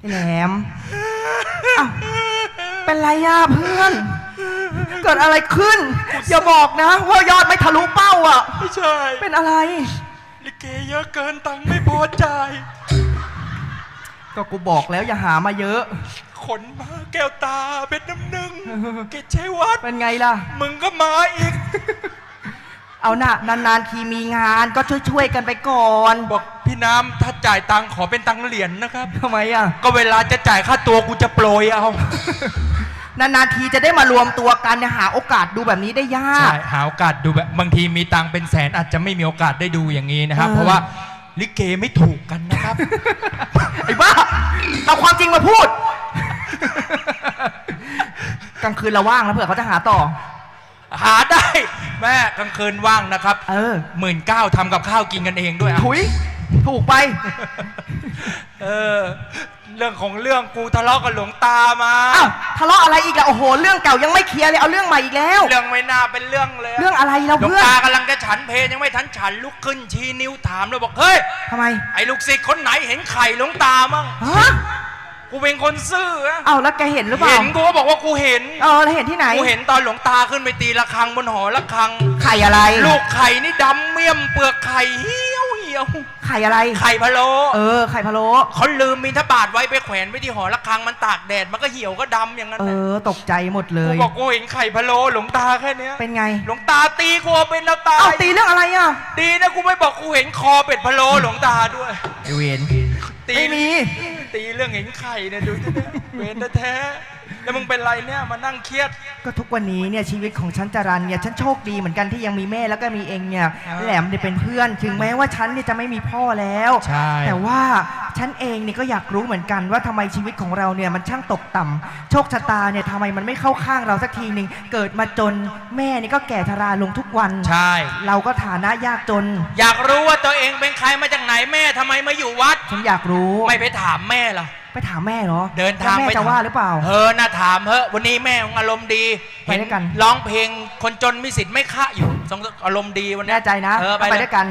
ไอ้แหลมอ้าวเป็นไรอะเพื่อน เกิดอะไรขึ้น อย่าบอกนะ ว่ายอดไม่ทะลุเป้าอะ ไม่ใช่ เป็นอะไร ลิเกเยอะเกินตังค์ไม่พอจ่าย ก็กูบอกแล้วอย่าหามาเยอะ ขนมาแก้วตาเป็นน้ำหนึ่งเกศชัยวัดเป็นไงล่ะ มึงก็มาอีก เอาหน่ะนานๆทีมีงานก็ช่วยๆกันไปก่อนบอกพี่น้ำถ้าจ่ายตังค์ขอเป็นตังค์เหรียญนะครับ ทำไมอะ ก็เวลาจะจ่ายค่าตัวกูจะโปรยเอา นานๆทีจะได้มารวมตัวกันเนี่ยหาโอกาสดูแบบนี้ได้ยาใช่กหาโอกาสดูแบบบางทีมีตังค์เป็นแสนอาจจะไม่มีโอกาสได้ดูอย่างนี้นะครับ เออ เพราะว่าลิเกไม่ถูกกันนะครับ ไอ้บ้า เอาความจริงมาพูด กลางคืนเราว่างแล้วเผื่อเขาจะหาต่อ หาได้ แม่กลางคืนว่างนะครับเออ หมื่นเก้าทำกับข้าวกินกันเองด้วยเอาถุย ถูกไป เออ เรื่องของเรื่องกูทะเลาะกับหลวงตามาอ้าวทะเลาะอะไรอีกอะโอ้โห เรื่องเก่ายังไม่เคลียร์เลย เอาเรื่องใหม่อีกแล้ว เรื่องไม่น่าเป็นเรื่องเลยเรื่องอะไรเราหลวงเพื่อนตากำลังจะฉันเพลยังไม่ทันฉันลุกขึ้นชี้นิ้วถามเลยบอกเฮ้ยทำไม ไอ้ลูกศิษย์คนไหนเห็นไข่หลวงตามั่งฮะ กูเป็นคนซื่ออะเอาแล้วแกเห็นหรือเปล่าเห็นกูก็บอกว่ากูเห็น เออแล้วเห็นที่ไหน กูเห็นตอนหลวงตาขึ้นไปตีระฆังบนหอระฆัง ไข่อะไร ลูกไข่นี่ดำเมี่ยมเปลือกไข่เหี่ยวเหี่ยว ไข่อะไร ไข่พะโล้เออ ไข่พะโล้เขาลืมมินทบาทไว้ไปแขวนไว้ที่หอระฆังมันตากแดดมันก็เหี่ยวก็ดำอย่างนั้นเอน่ะอ ตกใจหมดเลกูย บอกกูเห็นไข่พะโล้หลวงตาแค่เนี้ยเป็นไง หลวงตาตีกูเอาเป็นเอาตาเอายตีเรื่องอะไรอะดีนะกูไม่บอกกูเห็นคอเป็ดพะโล้หลวงตาด้วย ไอเวน ตีไม่มี ตีเรื่องเห็นไข่เนี่ยดูสิเนี่ยเวรแท้ๆ แล้วมึงเป็นไรเนี่ยมานั่งเครียด ก็ทุกวันนี้เนี่ยชีวิตของฉันจรันเนี่ยฉันโชคดีเหมือนกันที่ยังมีแม่แล้วก็มีเองเนี่ยอ่าแหลมเนี่ยเป็นเพื่อน ถึงแม้ว่าฉันเนี่ยจะไม่มีพ่อแล้ว ใช่ แต่ว่าฉันเองเนี่ยก็อยากรู้เหมือนกันว่าทำไมชีวิตของเราเนี่ยมันช่างตกต่ำโชคชะตาเนี่ยทำไมมันไม่เข้าข้างเราสักทีหนึ่งเกิดมาจนแม่นี่ก็แก่ชราลงทุกวัน ใช่ เราก็ฐานะยากจน อยากรู้ว่าตัวเองเป็นใครมาจากไหนแม่ทำไมมาอยู่วัด ฉันอยากรู้ ไม่ไปถามแม่เหรอ ไปถามแม่เหรอเดินทางแล้วไปแม่จะถมว่าหรือเปล่า เออน่าถามเฮ้วันนี้แม่ของอารมณ์ดีไปด้วยกันเห็ร้องเพลงคนจนมีสิทธิ์ไม่ค่าอยู่ทรงอารมณ์ดีวันนี้แน่ใจนะเออไปไปเลยด้วยกัน